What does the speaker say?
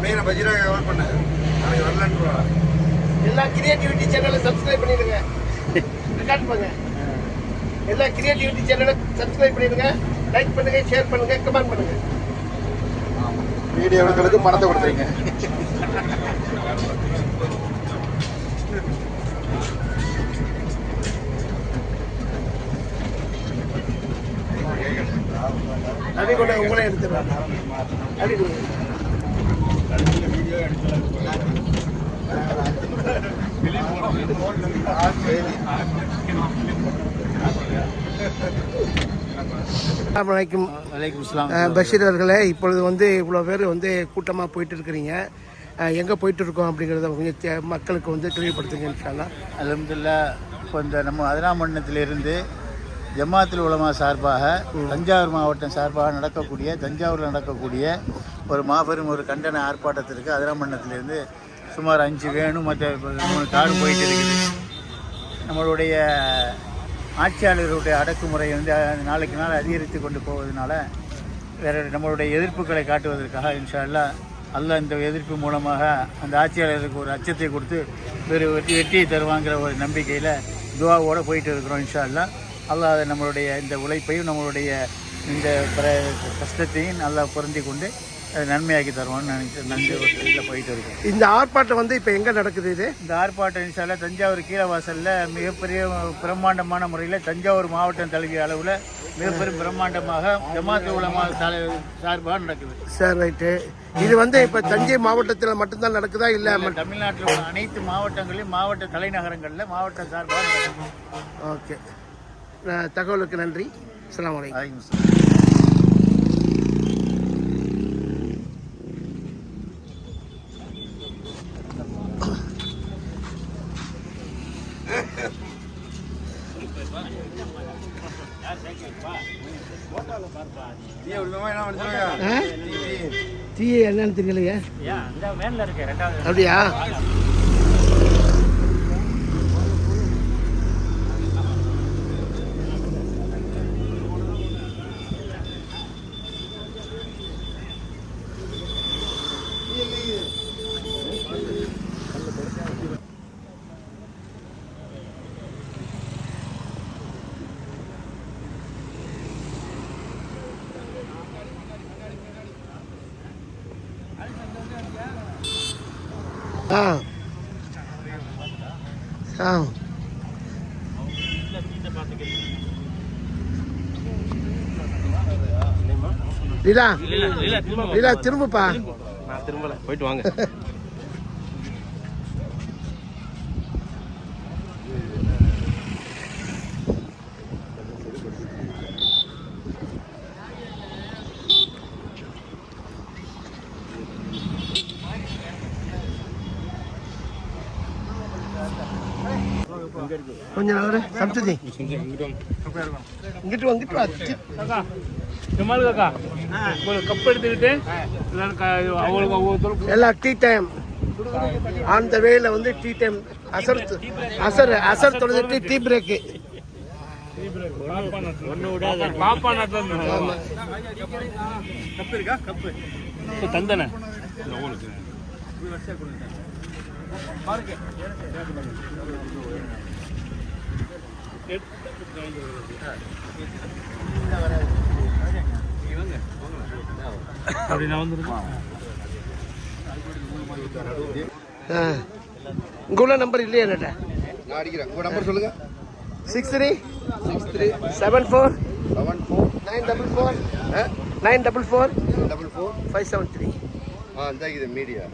மெயினாக பஜ்ரா கவர் பண்ண நாளைக்கு வரலான்னு எல்லா கிரியேட்டிவிட்டி சேனலை சப்ஸ்கிரைப் பண்ணிடுங்க ரெக்கார்ட் பண்ணுங்க எல்லா கிரியேட்டிவிட்டி சேனலை சப்ஸ்கிரைப் பண்ணிடுங்க லைக் பண்ணுங்க ஷேர் பண்ணுங்க கமெண்ட் பண்ணுங்க வீடியோ எடுக்கிறதுக்கு பணத்தை கொடுத்துருங்க அப்படி கூட உங்களே எடுத்துடுறாங்க கொடுங்க அலைக்கும். வலைக்கும் இஸ்லாம் பஷீர் அவர்களே இப்பொழுது வந்து இவ்வளோ பேர் வந்து கூட்டமாக போயிட்டு இருக்கிறீங்க எங்கே போயிட்டு இருக்கோம் அப்படிங்கிறத கொஞ்சம் மக்களுக்கு வந்து தெளிவுபடுத்துங்க இன்ஷால்லா அலமதுல்லா இப்போ இந்த நம்ம அதிராமண்டலத்திலிருந்து ஜமாத்தில் உலமா சார்பாக தஞ்சாவூர் மாவட்டம் சார்பாக நடக்கக்கூடிய தஞ்சாவூரில் நடக்கக்கூடிய ஒரு மாபெரும் ஒரு கண்டன ஆர்ப்பாட்டத்திற்கு அதிராமண்டலத்திலிருந்து சுமார் அஞ்சு வேணும் மற்ற மூணு காடு போயிட்டு இருக்குது நம்மளுடைய ஆட்சியாளர்களுடைய அடக்குமுறை வந்து நாளுக்கு நாள் அதிகரித்து கொண்டு போவதனால வேற நம்மளுடைய எதிர்ப்புகளை காட்டுவதற்காக இன்ஷால்லா அல்ல இந்த எதிர்ப்பு மூலமாக அந்த ஆட்சியாளருக்கு ஒரு அச்சத்தை கொடுத்து வேறு வெற்றி வெற்றியை தருவாங்கிற ஒரு நம்பிக்கையில் துவாவோடு போயிட்டு இருக்கிறோம் இன்ஷால்லா அல்லா அதை நம்மளுடைய இந்த உழைப்பையும் நம்மளுடைய இந்த பிர- கஷ்டத்தையும் நல்லா பொருந்தி கொண்டு நன்மையாக்கி தருவான்னு நினைச்சு நன்றி ஒரு இதில் போயிட்டு இருக்கோம். இந்த ஆர்ப்பாட்டம் வந்து இப்போ எங்கே நடக்குது இது? இந்த ஆர்ப்பாட்டம் இன்ஷால்ல தஞ்சாவூர் கீழவாசலில் மிகப்பெரிய பிரம்மாண்டமான முறையில் தஞ்சாவூர் மாவட்டம் தழுவிய அளவில் மிகப்பெரிய பிரம்மாண்டமாக ஜமாத்து உலமா சார்பாக நடக்குது. சார் ரைட்டு இது வந்து இப்போ தஞ்சை மாவட்டத்தில் மட்டும்தான் நடக்குதா? இல்லை தமிழ்நாட்டில் உள்ள அனைத்து மாவட்டங்களிலும் மாவட்ட தலைநகரங்களில் மாவட்ட சார்பாக நடக்குது. ஓகே தகவலுக்கு நன்றி. அலைக்கும் வலைக்கும் டீ என்னன்னு தெரியலையே அப்படியா? ஆ ஆ லீலா லீலா திரும்பப்பா நான் திரும்பல போயிட்டு வாங்க கொஞ்ச நேரம் சம்சுதி. இங்கிட்டு வந்துட்டு வா ஜமால் காக்கா ஒரு கப் எடுத்துக்கிட்டு அவங்களுக்கு ஒவ்வொருத்தரும் எல்லாம் டீ டைம் அந்த வேல வந்து டீ டைம் அசர் அசர் அசர் தொழுதுட்டு டீ பிரேக்கு பாப்பா நாட்டம் கப்பு இருக்கா கப்பு தந்தன. உங்களுக்கு அப்படி நான் வந்துருக்கேன் இங்கே உள்ள நம்பர் இல்லையா என்னட்ட? நான் அடிக்கிறேன் உங்கள் நம்பர் சொல்லுங்கள் six three six three seven four seven four nine double four nine double four double four five seven three ஆ இந்த இது மீடியா